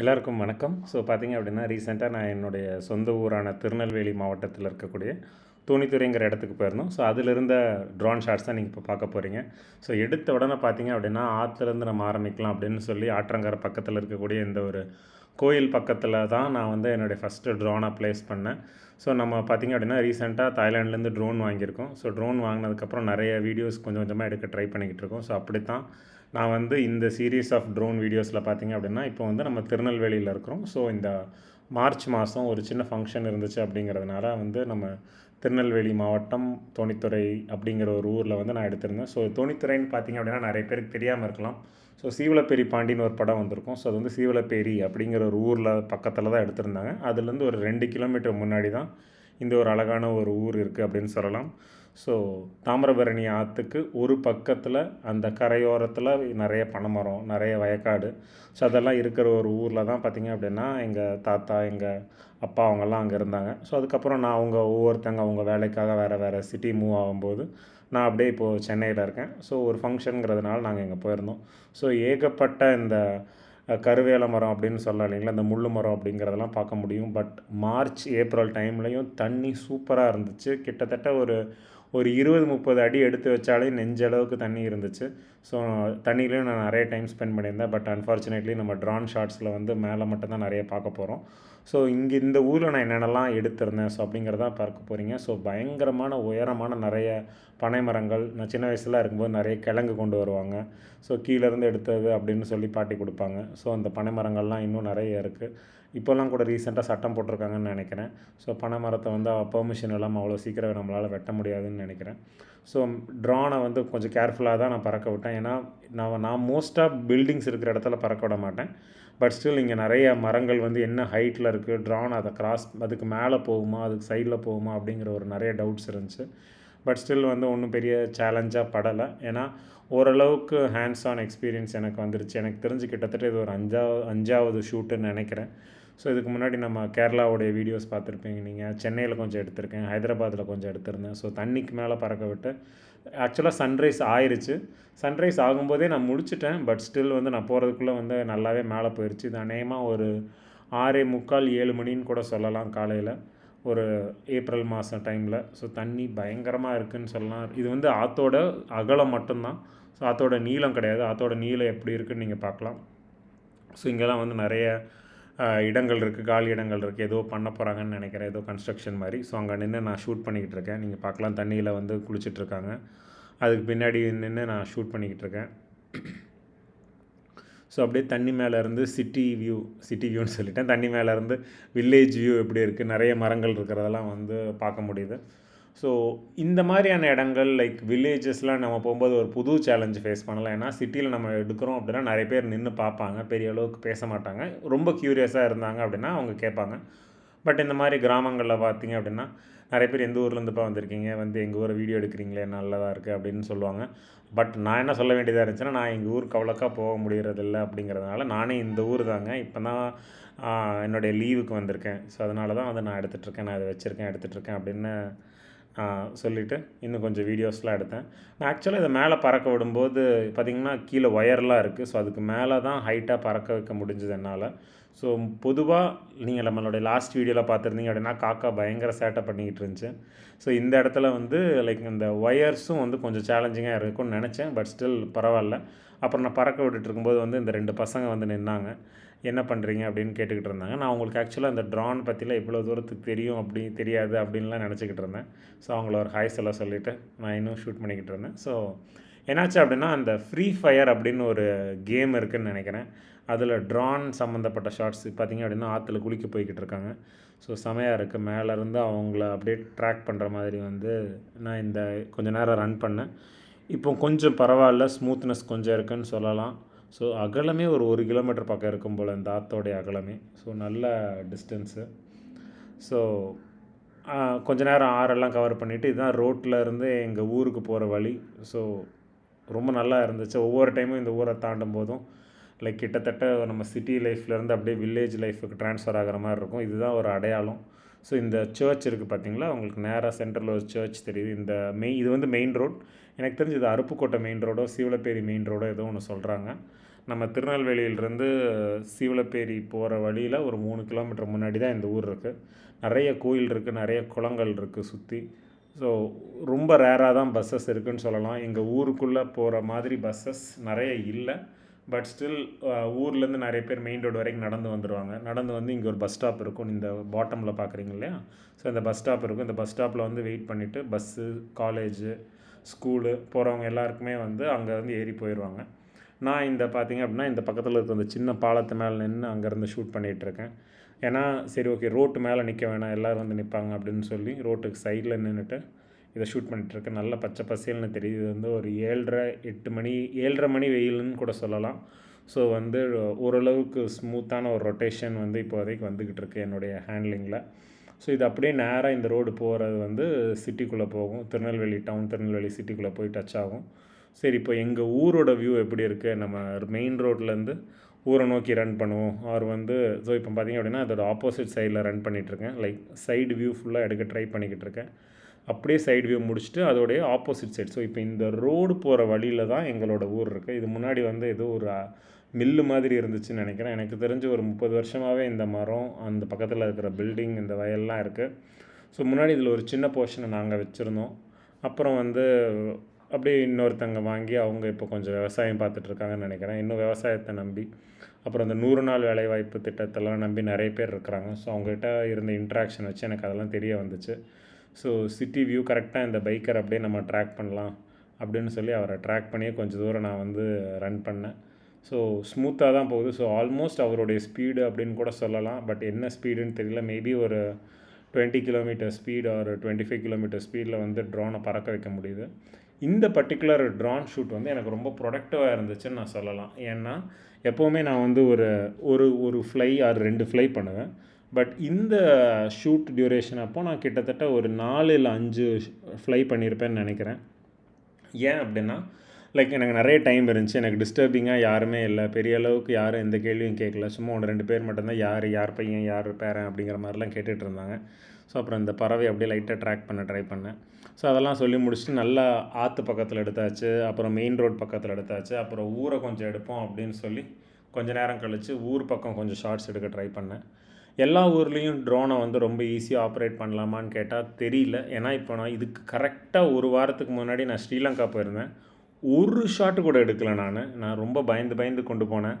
எல்லாருக்கும் வணக்கம். ஸோ பார்த்தீங்க அப்படின்னா ரீசெண்டாக நான் என்னுடைய சொந்த ஊரான திருநெல்வேலி மாவட்டத்தில் இருக்கக்கூடிய தூணித்துறைங்கிற இடத்துக்கு போயிருந்தோம். ஸோ அதில் இருந்த ட்ரோன் ஷாட்ஸ் தான் நீங்கள் இப்போ பார்க்க போகிறீங்க ஸோ எடுத்த உடனே பார்த்தீங்க அப்படின்னா ஆற்றுலேருந்து நம்ம ஆரம்பிக்கலாம் அப்படின்னு சொல்லி ஆற்றங்கரை பக்கத்தில் இருக்கக்கூடிய இந்த ஒரு கோயில் பக்கத்தில் தான் நான் வந்து என்னுடைய ஃபஸ்ட்டு ட்ரோனை ப்ளேஸ் பண்ணேன். ஸோ நம்ம பார்த்திங்க அப்படின்னா ரீசெண்டாக தாய்லாண்ட்லேருந்து ட்ரோன் வாங்கியிருக்கோம். ஸோ ட்ரோன் வாங்கினதுக்கப்புறம் நிறைய வீடியோஸ் கொஞ்சம் கொஞ்சமாக எடுக்க ட்ரை பண்ணிக்கிட்டு இருக்கோம். ஸோ அப்படி தான் நான் வந்து இந்த சீரீஸ் ஆஃப் ட்ரோன் வீடியோஸில் பார்த்தீங்க அப்படின்னா இப்போ வந்து நம்ம திருநெல்வேலியில் இருக்கிறோம். ஸோ இந்த மார்ச் மாதம் ஒரு சின்ன ஃபங்க்ஷன் இருந்துச்சு அப்படிங்கிறதுனால வந்து நம்ம திருநெல்வேலி மாவட்டம் தோணித்துறை அப்படிங்கிற ஒரு ஊரில் வந்து நான் எடுத்திருந்தேன். ஸோ தோணித்துறைன்னு பார்த்தீங்க அப்படின்னா நிறைய பேருக்கு தெரியாமல் இருக்கலாம். ஸோ சீவலப்பேரி பாண்டின்னு ஒரு படம் வந்திருக்கும். ஸோ அது வந்து சீவலப்பேரி அப்படிங்கிற ஒரு ஊரில் பக்கத்தில் தான் எடுத்திருந்தாங்க. அதுலேருந்து ஒரு ரெண்டு கிலோமீட்டர் முன்னாடி தான் இந்த ஒரு அழகான ஒரு ஊர் இருக்குது அப்படின்னு சொல்லலாம். ஸோ தாமிரபரணி ஆற்றுக்கு ஒரு பக்கத்தில் அந்த கரையோரத்தில் நிறைய பனைமரம் நிறைய வயக்காடு. ஸோ அதெல்லாம் இருக்கிற ஒரு ஊரில் தான் பார்த்திங்க அப்படின்னா எங்கள் தாத்தா எங்கள் அப்பா அவங்கெல்லாம் அங்கே இருந்தாங்க. ஸோ அதுக்கப்புறம் நான் அவங்க ஒவ்வொருத்தங்க அவங்க வேலைக்காக வேறு வேறு சிட்டி மூவ் ஆகும்போது நான் அப்படியே இப்போது சென்னையில் இருக்கேன். ஸோ ஒரு ஃபங்க்ஷனுங்கிறதுனால நாங்கள் இங்கே போயிருந்தோம். ஸோ ஏகப்பட்ட இந்த கருவேல மரம் அப்படின்னு சொல்லலாம் இல்லைங்களா இந்த முள்ளு மரம் அப்படிங்கிறதெல்லாம் பார்க்க முடியும். பட் மார்ச் ஏப்ரல் டைம்லையும் தண்ணி சூப்பராக இருந்துச்சு. கிட்டத்தட்ட ஒரு ஒரு இருபது முப்பது அடி எடுத்து வச்சாலே நெஞ்சளவுக்கு தண்ணி இருந்துச்சு. ஸோ தண்ணியிலையும் நான் நிறைய டைம் ஸ்பெண்ட் பண்ணியிருந்தேன். பட் அன்ஃபார்ச்சுனேட்லி நம்ம ட்ரான் ஷார்ட்ஸில் வந்து மேலே மட்டும்தான் நிறைய பார்க்க போகிறோம் ஸோ இங்கே இந்த ஊரில் நான் என்னென்னலாம் எடுத்திருந்தேன்? ஸோ அப்படிங்கிறத பார்க்க போகிறீங்க ஸோ பயங்கரமான உயரமான நிறைய பனை மரங்கள் நான் சின்ன வயசில் இருக்கும்போது நிறைய கிழங்கு கொண்டு வருவாங்க. ஸோ கீழேருந்து எடுத்தது அப்படின்னு சொல்லி பாட்டி கொடுப்பாங்க. ஸோ அந்த பனை மரங்கள்லாம் இன்னும் நிறைய இருக்குது இப்போல்லாம் கூட ரீசெண்டாக சட்டம் போட்டிருக்காங்கன்னு நினைக்கிறேன். ஸோ பனை மரத்தை வந்து பெர்மிஷன் இல்லாமல் அவ்வளோ சீக்கிரம் நம்மளால் வெட்ட முடியாதுன்னு நினைக்கிறேன். ஸோ ட்ரானை வந்து கொஞ்சம் கேர்ஃபுல்லாக தான் நான் பறக்க விட்டேன். ஏன்னா நான் நான் மோஸ்ட்டாக பில்டிங்ஸ் இருக்கிற இடத்துல பறக்க விட மாட்டேன். பட் ஸ்டில் இங்கே நிறைய மரங்கள் வந்து என்ன ஹைட்டில் இருக்குது ட்ரான் அதை கிராஸ் அதுக்கு மேலே போகுமா அதுக்கு சைடில் போகுமா அப்படிங்கிற ஒரு நிறைய டவுட்ஸ் இருந்துச்சு. பட் ஸ்டில் வந்து ஒன்றும் பெரிய சேலஞ்சாக படலை. ஏன்னா ஓரளவுக்கு ஹேண்ட்ஸ் ஆன் எக்ஸ்பீரியன்ஸ் எனக்கு வந்துருச்சு. எனக்கு தெரிஞ்சு கிட்டத்தட்ட இது ஒரு அஞ்சாவது அஞ்சாவது ஷூட்டுன்னு நினைக்கிறேன். ஸோ இதுக்கு முன்னாடி நம்ம கேரளாவுடைய வீடியோஸ் பார்த்துருப்பீங்க நீங்கள் சென்னையில் கொஞ்சம் எடுத்திருக்கேன் ஹைதராபாத்தில் கொஞ்சம் எடுத்திருந்தேன். ஸோ தண்ணிக்கு மேலே பறக்க விட்டு ஆக்சுவலாக சன்ரைஸ் ஆயிருச்சு. சன்ரைஸ் ஆகும்போதே நான் முடிச்சிட்டேன். பட் ஸ்டில் வந்து நான் போகிறதுக்குள்ளே வந்து நல்லாவே மேலே போயிடுச்சு இது அநேகமாக ஒரு ஆறே முக்கால் ஏழு மணின்னு கூட சொல்லலாம் காலையில். ஒரு ஏப்ரல் மாதம் டைமில் ஸோ தண்ணி பயங்கரமாக இருக்குன்னு சொல்லலாம். இது வந்து ஆற்றோட அகலம் மட்டும்தான். ஸோ ஆற்றோட நீளம் கிடையாது. ஆற்றோட நீளம் எப்படி இருக்குதுன்னு நீங்கள் பார்க்கலாம். ஸோ இங்கெல்லாம் வந்து நிறைய இடங்கள் இருக்குது காலி இடங்கள் இருக்குது ஏதோ பண்ண போகிறாங்கன்னு நினைக்கிறேன் ஏதோ கன்ஸ்ட்ரக்ஷன் மாதிரி. ஸோ அங்கே நின்று நான் ஷூட் பண்ணிக்கிட்டு இருக்கேன். நீங்கள் பார்க்கலாம் தண்ணியில் வந்து குளிச்சிட்டு இருக்காங்க. அதுக்கு பின்னாடி நின்று நான் ஷூட் பண்ணிக்கிட்டு இருக்கேன். ஸோ அப்படியே தண்ணி மேலே இருந்து சிட்டி வியூ சிட்டி வியூன்னு சொல்லிட்டேன். தண்ணி மேலேருந்து வில்லேஜ் வியூ எப்படி இருக்குது நிறைய மரங்கள் இருக்கிறதெல்லாம் வந்து பார்க்க முடியுது. ஸோ இந்த மாதிரியான இடங்கள் லைக் வில்லேஜஸ்லாம் நம்ம போகும்போது ஒரு புது சேலஞ்சு ஃபேஸ் பண்ணலாம். ஏன்னா சிட்டியில் நம்ம எடுக்கிறோம் அப்படின்னா நிறைய பேர் நின்று பார்ப்பாங்க. பெரிய அளவுக்கு பேச மாட்டாங்க. ரொம்ப க்யூரியஸாக இருந்தாங்க அப்படின்னா அவங்க கேட்பாங்க. பட் இந்த மாதிரி கிராமங்களில் பார்த்தீங்க அப்படின்னா நிறைய பேர் எந்த ஊர்லேருந்துப்பா வந்திருக்கீங்க? வந்து எங்கள் ஊரை வீடியோ எடுக்கிறீங்களே? நல்லதாக இருக்குது அப்படின்னு சொல்லுவாங்க. பட் நான் என்ன சொல்ல வேண்டியதாக இருந்துச்சுன்னா நான் எங்கள் ஊருக்கு அவ்வளோக்கா போக முடியறதில்ல அப்படிங்கிறதுனால நானே இந்த ஊர் தாங்க. இப்போ தான் என்னுடைய லீவுக்கு வந்திருக்கேன். ஸோ அதனால தான் வந்து நான் எடுத்துகிட்ருக்கேன் நான் அதை வச்சுருக்கேன் எடுத்துகிட்ருக்கேன் அப்படின்னு சொல்லிவிட்டு இன்னும் கொஞ்சம் வீடியோஸ்லாம் எடுத்தேன். நான் ஆக்சுவலாக இதை மேலே பறக்க விடும்போது பார்த்திங்கன்னா கீழே ஒயர்லாம் இருக்குது ஸோ அதுக்கு மேலே தான் ஹைட்டாக பறக்க வைக்க முடிஞ்சது என்னால். ஸோ பொதுவாக நீங்கள் நம்மளுடைய லாஸ்ட் வீடியோவில் பார்த்துருந்தீங்க அப்படின்னா காக்கா பயங்கர சேட்டை பண்ணிக்கிட்டு இருந்துச்சு. ஸோ இந்த இடத்துல வந்து லைக் இந்த ஒயர்ஸும் வந்து கொஞ்சம் சேலஞ்சிங்காக இருக்கும்னு நினச்சேன். பட் ஸ்டில் பரவாயில்ல. அப்புறம் நான் பறக்க விட்டுட்டு இருக்கும்போது வந்து இந்த ரெண்டு பசங்க வந்து நின்னாங்க. என்ன பண்ணுறீங்க அப்படின்னு கேட்டுக்கிட்டு இருந்தாங்க. நான் உங்களுக்கு ஆக்சுவலாக அந்த ட்ரான் பற்றிலாம் இவ்வளோ தூரத்துக்கு தெரியும் அப்படி தெரியாது அப்படின்லாம் நினச்சிக்கிட்டு இருந்தேன். ஸோ அவங்கள ஒரு ஹாய்ஸ் எல்லாம் சொல்லிவிட்டு நான் இன்னும் ஷூட் பண்ணிக்கிட்டு இருந்தேன். ஸோ என்னாச்சு அப்படின்னா அந்த ஃப்ரீ ஃபயர் அப்படின்னு ஒரு கேம் இருக்குதுன்னு நினைக்கிறேன். அதில் ட்ரான் சம்மந்தப்பட்ட ஷார்ட்ஸ் பார்த்தீங்க அப்படின்னா ஆற்றுல குளிக்க போய்கிட்டு இருக்காங்க. ஸோ செமையாக இருக்குது மேலேருந்து அவங்கள அப்படியே ட்ராக் பண்ணுற மாதிரி வந்து நான் இந்த கொஞ்சம் நேரம் ரன் பண்ணேன். இப்போ கொஞ்சம் பரவாயில்ல. ஸ்மூத்னஸ் கொஞ்சம் இருக்குன்னு சொல்லலாம். ஸோ அகலமே ஒரு ஒரு கிலோமீட்டர் பக்கம் இருக்கும் போல் இந்த ஆத்தோடைய அகலமே. ஸோ நல்ல டிஸ்டன்ஸு ஸோ கொஞ்ச நேரம் ஆறெல்லாம் கவர் பண்ணிவிட்டு இதுதான் ரோட்டில் இருந்து எங்கள் ஊருக்கு போகிற வழி. ஸோ ரொம்ப நல்லா இருந்துச்சு. ஒவ்வொரு டைமும் இந்த ஊரை தாண்டும் போதும். லைக் கிட்டத்தட்ட நம்ம சிட்டி லைஃப்லேருந்து அப்படியே வில்லேஜ் லைஃபுக்கு ட்ரான்ஸ்ஃபர் ஆகிற மாதிரி இருக்கும். இதுதான் ஒரு அடையாளம். ஸோ இந்த சர்ச் இருக்குது பார்த்தீங்களா? உங்களுக்கு நேராக சென்டரில் ஒரு சர்ச் தெரியுது. இந்த மெய் இது வந்து மெயின் ரோட் எனக்கு தெரிஞ்சு இது அருப்புக்கோட்டை மெயின் ரோடோ சீவலப்பேரி மெயின் ரோடோ ஏதோ ஒன்று சொல்கிறாங்க நம்ம திருநெல்வேலியிலிருந்து சீவலப்பேரி போகிற வழியில் ஒரு மூணு கிலோமீட்டர் முன்னாடி தான் இந்த ஊர் இருக்குது நிறைய கோயில் இருக்குது நிறைய குளங்கள் இருக்குது சுற்றி ஸோ ரொம்ப ரேராக தான் பஸ்ஸஸ் இருக்குதுன்னு சொல்லலாம். எங்கள் ஊருக்குள்ளே போகிற மாதிரி பஸ்ஸஸ் நிறைய இல்லை. பட் ஸ்டில் ஊர்லேருந்து நிறைய பேர் மெயின் ரோடு வரைக்கும் நடந்து வந்துடுவாங்க நடந்து வந்து இங்கே ஒரு பஸ் ஸ்டாப் இருக்கும். இந்த பாட்டமில் பார்க்குறீங்க இல்லையா? ஸோ இந்த பஸ் ஸ்டாப் இருக்கும். இந்த பஸ் ஸ்டாப்பில் வந்து வெயிட் பண்ணிவிட்டு பஸ்ஸு காலேஜு ஸ்கூலு போகிறவங்க எல்லாருக்குமே வந்து அங்கே வந்து ஏறி போயிடுவாங்க நான் இந்த பார்த்திங்க அப்படின்னா இந்த பக்கத்தில் இருக்க அந்த சின்ன பாலத்து மேலே நின்று அங்கேருந்து ஷூட் பண்ணிகிட்ருக்கேன் ஏன்னா சரி ஓகே ரோட்டு மேலே நிற்க வேணாம் எல்லோரும் வந்து நிற்பாங்க அப்படின்னு சொல்லி ரோட்டுக்கு சைடில் நின்றுட்டு இதை ஷூட் பண்ணிகிட்ருக்கேன் நல்ல பச்சை பசேல்னு தெரியுது. இது வந்து ஒரு ஏழரை எட்டு மணி ஏழரை மணி வெயில்னு கூட சொல்லலாம். ஸோ வந்து ஓரளவுக்கு ஸ்மூத்தான ஒரு ரொட்டேஷன் வந்து இப்போதைக்கு வந்துக்கிட்டு இருக்கு என்னுடைய ஹேண்ட்லிங்கில் ஸோ இது அப்படியே நேராக இந்த ரோடு போகிறது வந்து சிட்டிக்குள்ளே போகும். திருநெல்வேலி டவுன் திருநெல்வேலி சிட்டிக்குள்ளே போய் டச் ஆகும். சரி இப்போ எங்கள் ஊரோட வியூ எப்படி இருக்குது நம்ம மெயின் ரோட்லேருந்து ஊரை நோக்கி ரன் பண்ணுவோம். அவர் வந்து ஸோ இப்போ பார்த்திங்க அப்படின்னா அதோட ஆப்போசிட் சைடில் ரன் பண்ணிகிட்ருக்கேன் லைக் சைடு வியூ ஃபுல்லாக எடுக்க ட்ரை பண்ணிக்கிட்டு இருக்கேன் அப்படியே சைடு வியூ முடிச்சுட்டு அதோடைய ஆப்போசிட் சைடு ஸோ இப்போ இந்த ரோடு போகிற வழியில் தான் எங்களோட ஊர் இருக்குது இது முன்னாடி வந்து ஏதோ ஒரு மில்லு மாதிரி இருந்துச்சுன்னு நினைக்கிறேன். எனக்கு தெரிஞ்சு ஒரு முப்பது வருஷமாகவே இந்த மரம் அந்த பக்கத்தில் இருக்கிற பில்டிங் இந்த வயல்லாம் இருக்குது ஸோ முன்னாடி இதில் ஒரு சின்ன போர்ஷனை நாங்கள் வச்சுருந்தோம். அப்புறம் வந்து அப்படியே இன்னொருத்தங்க வாங்கி அவங்க இப்போ கொஞ்சம் விவசாயம் பார்த்துட்ருக்காங்கன்னு நினைக்கிறேன். இன்னும் விவசாயத்தை நம்பி அப்புறம் இந்த நூறு நாள் வேலைவாய்ப்பு திட்டத்தெல்லாம் நம்பி நிறைய பேர் இருக்கிறாங்க. ஸோ அவங்ககிட்ட இருந்த இன்ட்ராக்ஷன் வச்சு எனக்கு அதெல்லாம் தெரிய வந்துச்சு. ஸோ சிட்டி வியூ கரெக்டாக இந்த பைக்கர் அப்படியே நம்ம ட்ராக் பண்ணலாம் அப்படின்னு சொல்லி அவரை ட்ராக் பண்ணியே கொஞ்சம் தூரம் நான் வந்து ரன் பண்ணேன். ஸோ ஸ்மூத்தாக தான் போகுது. ஸோ ஆல்மோஸ்ட் அவருடைய ஸ்பீடு அப்படின்னு கூட சொல்லலாம். பட் என்ன ஸ்பீடுன்னு தெரியல. மேபி ஒரு டுவெண்ட்டி கிலோமீட்டர் ஸ்பீட் ஒரு டுவெண்ட்டி ஃபைவ் கிலோமீட்டர் ஸ்பீடில் வந்து ட்ரோனை பறக்க வைக்க முடியுது. இந்த பர்டிகுலர் ட்ரான் ஷூட் வந்து எனக்கு ரொம்ப ப்ரொடக்டிவாக இருந்துச்சுன்னு நான் சொல்லலாம். ஏன்னா எப்போவுமே நான் வந்து ஒரு ஒரு ஒரு ஃப்ளை ஆர் ரெண்டு ஃப்ளை பண்ணுவேன். பட் இந்த ஷூட் டியூரேஷன் அப்போ நான் கிட்டத்தட்ட ஒரு நாலு இல்லை அஞ்சு ஃப்ளை பண்ணியிருப்பேன்னு நினைக்கிறேன். ஏன் அப்படின்னா லைக் எனக்கு நிறைய டைம் இருந்துச்சு. எனக்கு டிஸ்டர்பிங்காக யாருமே இல்லை. பெரிய அளவுக்கு யாரும் எந்த கேள்வியும் கேட்கல சும்மா ஒன்று ரெண்டு பேர் மட்டும்தான் யார் யார் பையன் யார் பேரன் அப்படிங்கிற மாதிரிலாம் கேட்டுகிட்டு இருந்தாங்க. ஸோ அப்புறம் இந்த பறவை அப்படியே லைட்டாக ட்ராக் பண்ண ட்ரை பண்ணேன். ஸோ அதெல்லாம் சொல்லி முடிச்சுட்டு நல்லா ஆற்று பக்கத்தில் எடுத்தாச்சு. அப்புறம் மெயின் ரோட் பக்கத்தில் எடுத்தாச்சு. அப்புறம் ஊரை கொஞ்சம் எடுப்போம் அப்படின்னு சொல்லி கொஞ்சம் நேரம் கழித்து ஊர் பக்கம் கொஞ்சம் ஷார்ட்ஸ் எடுக்க ட்ரை பண்ணேன். எல்லா ஊர்லேயும் ட்ரோனை வந்து ரொம்ப ஈஸியாக ஆப்ரேட் பண்ணலாமான்னு கேட்டால் தெரியல. ஏன்னா இப்போ நான் இதுக்கு கரெக்டாக ஒரு வாரத்துக்கு முன்னாடி நான் ஸ்ரீலங்கா போயிருந்தேன். ஒரு ஷாட்டு கூட எடுக்கலை நான். நான் ரொம்ப பயந்து பயந்து கொண்டு போனேன்.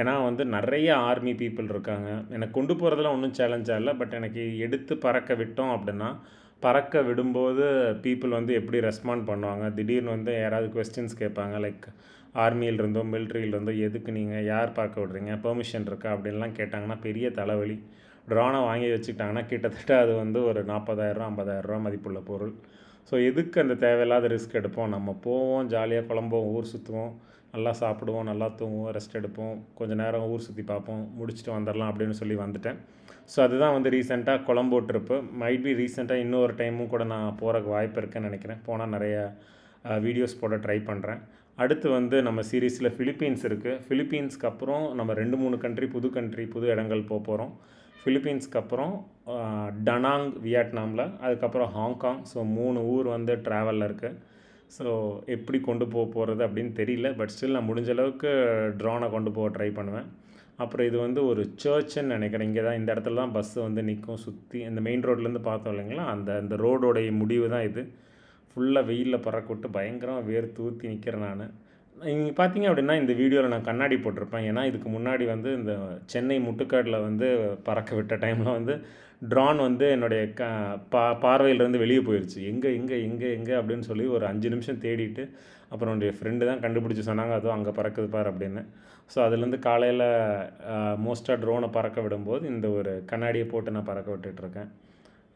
ஏன்னா வந்து நிறைய ஆர்மி பீப்புள் இருக்காங்க. எனக்கு கொண்டு போகிறதுலாம் ஒன்றும் சேலஞ்சாக இல்லை. பட் எனக்கு எடுத்து பறக்க விட்டோம் அப்படின்னா பறக்க விடும்போது பீப்புள் வந்து எப்படி ரெஸ்பாண்ட் பண்ணுவாங்க? திடீர்னு வந்து யாராவது கொஸ்டின்ஸ் கேட்பாங்க. லைக் ஆர்மியிலிருந்தோ இருந்தோ எதுக்கு நீங்கள் யார் பார்க்க விடுறீங்க? பெர்மிஷன் இருக்கா? அப்படின்லாம் கேட்டாங்கன்னா பெரிய தலைவலி. ட்ரோனை வாங்கி வச்சுக்கிட்டாங்கன்னா கிட்டத்தட்ட அது வந்து ஒரு நாற்பதாயிரரூவா ஐம்பதாயிரரூவா மதிப்புள்ள பொருள். ஸோ எதுக்கு அந்த தேவையில்லாத ரிஸ்க் எடுப்போம்? நம்ம போவோம் ஜாலியாக குழம்போம் ஊர் சுற்றுவோம் நல்லா சாப்பிடுவோம் நல்லா தூங்குவோம் ரெஸ்ட் எடுப்போம். கொஞ்சம் நேரம் ஊர் சுற்றி பார்ப்போம். முடிச்சுட்டு வந்துடலாம் அப்படின்னு சொல்லி வந்துட்டேன். ஸோ அதுதான் வந்து ரீசெண்டாக கொலம்போ ட்ரிப்பு. மைட் பி ரீசெண்டாக இன்னொரு டைமும் கூட நான் போகிறக்கு வாய்ப்பு இருக்குன்னு நினைக்கிறேன். போனால் நிறைய வீடியோஸ் போட ட்ரை பண்ணுறேன் அடுத்து வந்து நம்ம சீரீஸில் ஃபிலிப்பீன்ஸ் இருக்குது ஃபிலிப்பீன்ஸ்க்கு அப்புறம் நம்ம ரெண்டு மூணு கண்ட்ரி புது கண்ட்ரி புது இடங்கள் போக போகிறோம் ஃபிலிப்பீன்ஸ்க்கு அப்புறம் டனாங் வியட்நாமில் அதுக்கப்புறம் ஹாங்காங் ஸோ மூணு ஊர் வந்து ட்ராவலில் இருக்குது ஸோ எப்படி கொண்டு போக போகிறது அப்படின்னு தெரியல. பட் ஸ்டில் நான் முடிஞ்ச அளவுக்கு ட்ரோனை கொண்டு போக ட்ரை பண்ணுவேன். அப்புறம் இது வந்து ஒரு சர்ச்சுன்னு நினைக்கிறேன். இங்கே தான் இந்த இடத்துல தான் பஸ்ஸு வந்து நிற்கும். சுற்றி இந்த மெயின் ரோட்லேருந்து பார்த்தோம் இல்லைங்களா? அந்த அந்த ரோடோடைய முடிவு தான் இது. ஃபுல்லாக வெயிலில் பறக்க விட்டு பயங்கரமாக வேர் தூத்தி நிற்கிறேன் நான். நீங்கள் பார்த்தீங்க அப்படின்னா இந்த வீடியோவில் நான் கண்ணாடி போட்டிருப்பேன். ஏன்னா இதுக்கு முன்னாடி வந்து இந்த சென்னை முட்டுக்காட்டில் வந்து பறக்க விட்ட டைமில் வந்து ட்ரான் வந்து என்னுடைய க பா பார்வையிலேருந்து வெளியே போயிடுச்சு எங்கே எங்கே எங்கே எங்கே அப்படின்னு சொல்லி ஒரு அஞ்சு நிமிஷம் தேடிட்டு அப்புறம் என்னுடைய ஃப்ரெண்டு தான் கண்டுபிடிச்சி சொன்னாங்க அதுவும் அங்கே பறக்குது பார் அப்படின்னு. ஸோ அதுலேருந்து காலையில் மோஸ்ட்டாக ட்ரோனை பறக்க விடும்போது இந்த ஒரு கண்ணாடியை போட்டு நான் பறக்க விட்டுட்ருக்கேன்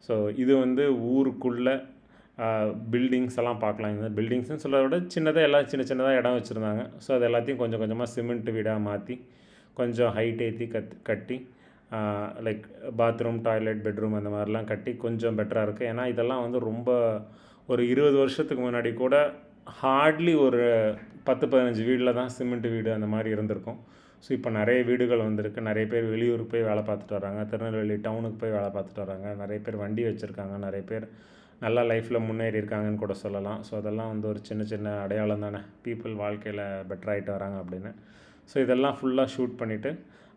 ஸோ இது வந்து ஊருக்குள்ளே பில்டிங்ஸ் எல்லாம் பார்க்கலாம். இந்த பில்டிங்ஸ்னு சொல்கிறத விட சின்னதாக எல்லாம் சின்ன சின்னதாக இடம் வச்சுருந்தாங்க. ஸோ அது எல்லாத்தையும் கொஞ்சம் கொஞ்சமாக சிமெண்ட் வீடாக மாற்றி கொஞ்சம் ஹைட் ஏற்றி கத் கட்டி லைக் பாத்ரூம் டாய்லெட் பெட்ரூம் அந்த மாதிரிலாம் கட்டி கொஞ்சம் பெட்டராக இருக்குது ஏன்னா இதெல்லாம் வந்து ரொம்ப ஒரு இருபது வருஷத்துக்கு முன்னாடி கூட ஹார்ட்லி ஒரு பத்து பதினஞ்சு வீடில் தான் சிமெண்ட் வீடு அந்த மாதிரி இருந்திருக்கும். ஸோ இப்போ நிறைய வீடுகள் வந்திருக்கு. நிறைய பேர் வெளியூருக்கு போய் வேலை பார்த்துட்டு வராங்க திருநெல்வேலி டவுனுக்கு போய் வேலை பார்த்துட்டு வராங்க நிறைய பேர் வண்டி வச்சுருக்காங்க. நிறைய பேர் நல்லா லைஃப்பில் முன்னேறி இருக்காங்கன்னு கூட சொல்லலாம். ஸோ அதெல்லாம் வந்து ஒரு சின்ன சின்ன அடையாளம் தானே. பீப்புள் வாழ்க்கையில் பெட்டர் ஆகிட்டு வராங்க அப்படின்னு. ஸோ இதெல்லாம் ஃபுல்லாக ஷூட் பண்ணிவிட்டு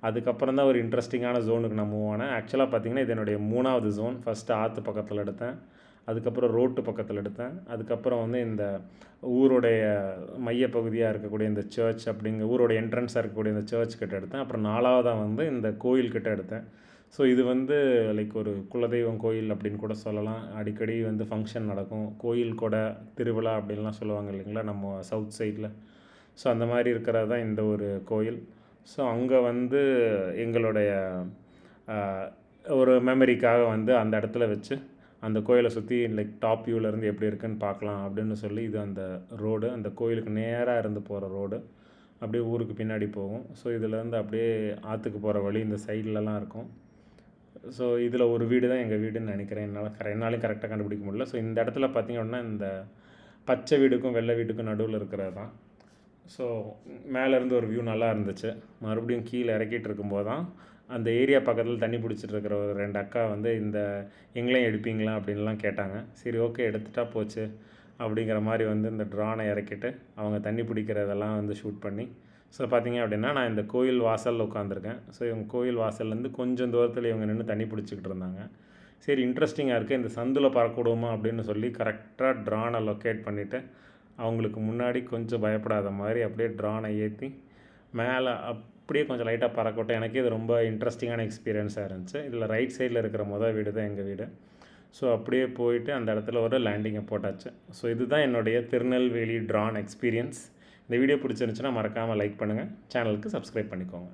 அதுக்கப்புறம் தான் ஒரு இன்ட்ரெஸ்டிங்கான ஜோனுக்கு நான் மூவ் ஆனேன். ஆக்சுவலாக பார்த்தீங்கன்னா இது என்னுடைய மூணாவது ஜோன் ஃபஸ்ட்டு ஆற்று பக்கத்தில் எடுத்தேன். அதுக்கப்புறம் ரோட்டு பக்கத்தில் எடுத்தேன். அதுக்கப்புறம் வந்து இந்த ஊருடைய மையப்பகுதியாக இருக்கக்கூடிய இந்த சர்ச் அப்படிங்க ஊரோட என்ட்ரன்ஸாக இருக்கக்கூடிய இந்த சர்ச் கிட்ட எடுத்தேன். அப்புறம் நாலாவதாக வந்து இந்த கோயில் கிட்ட எடுத்தேன். ஸோ இது வந்து லைக் ஒரு குலதெய்வம் கோயில் அப்படின்னு கூட சொல்லலாம். அடிக்கடி வந்து ஃபங்க்ஷன் நடக்கும். கோயில் கூட திருவிழா அப்படின்லாம் சொல்லுவாங்க இல்லைங்களா நம்ம சவுத் சைடில் ஸோ அந்த மாதிரி இருக்கிறது தான் இந்த ஒரு கோயில். ஸோ அங்கே வந்து எங்களுடைய ஒரு மெமரிக்காக வந்து அந்த இடத்துல வச்சு அந்த கோயிலை சுற்றி லைக் டாப் வியூலேருந்து எப்படி இருக்குன்னு பார்க்கலாம் அப்படின்னு சொல்லி இது அந்த ரோடு அந்த கோயிலுக்கு நேராக இருந்து போகிற ரோடு அப்படியே ஊருக்கு பின்னாடி போகும். ஸோ இதுலேருந்து அப்படியே ஆற்றுக்கு போகிற வழி இந்த சைட்லலாம் இருக்கும். ஸோ இதில் ஒரு வீடு தான் எங்கள் வீடுன்னு நினைக்கிறேன். என்னால் கரெ என்னாலையும் கரெக்டாக கண்டுபிடிக்க முடியல. ஸோ இந்த இடத்துல பார்த்திங்க அப்படின்னா இந்த பச்சை வீடுக்கும் வெள்ளை வீட்டுக்கும் நடுவில் இருக்கிறது தான். ஸோ மேலேருந்து ஒரு வியூ நல்லா இருந்துச்சு. மறுபடியும் கீழே இறக்கிட்டு இருக்கும்போது தான் அந்த ஏரியா பக்கத்தில் தண்ணி பிடிச்சிட்டு இருக்கிற ஒரு ரெண்டு அக்கா வந்து இந்த எங்களையும் எடுப்பீங்களா அப்படின்லாம் கேட்டாங்க. சரி ஓகே எடுத்துட்டா போச்சு அப்படிங்கிற மாதிரி வந்து இந்த ட்ரானை இறக்கிட்டு அவங்க தண்ணி பிடிக்கிறதெல்லாம் வந்து ஷூட் பண்ணி ஸோ பார்த்தீங்க அப்படின்னா நான் இந்த கோயில் வாசலில் உட்காந்துருக்கேன் ஸோ இவங்க கோயில் வாசல்லேருந்து கொஞ்சம் தூரத்தில் இவங்க நின்று தண்ணி பிடிச்சிக்கிட்டு இருந்தாங்க. சரி இன்ட்ரெஸ்டிங்காக இருக்குது இந்த சந்தில் பறக்கூடுமா அப்படின்னு சொல்லி கரெக்டாக ட்ரானை லொக்கேட் பண்ணிவிட்டு அவங்களுக்கு முன்னாடி கொஞ்சம் பயப்படாத மாதிரி அப்படியே ட்ரானை ஏற்றி மேலே அப்படியே கொஞ்சம் லைட்டாக பறக்கட்டும். எனக்கே இது ரொம்ப இன்ட்ரெஸ்டிங்கான எக்ஸ்பீரியன்ஸாக இருந்துச்சு. இதில் ரைட் சைடில் இருக்கிற மொதல் வீடு தான் எங்கள் வீடு. ஸோ அப்படியே போயிட்டு அந்த இடத்துல ஒரு லேண்டிங்கை போட்டாச்சு. ஸோ இதுதான் என்னுடைய திருநெல்வேலி ட்ரான் எக்ஸ்பீரியன்ஸ் இந்த வீடியோ பிடிச்சிருந்துச்சுன்னா மறக்காமல் லைக் பண்ணுங்கள் சேனலுக்கு சப்ஸ்கிரைப் பண்ணிக்கோங்க.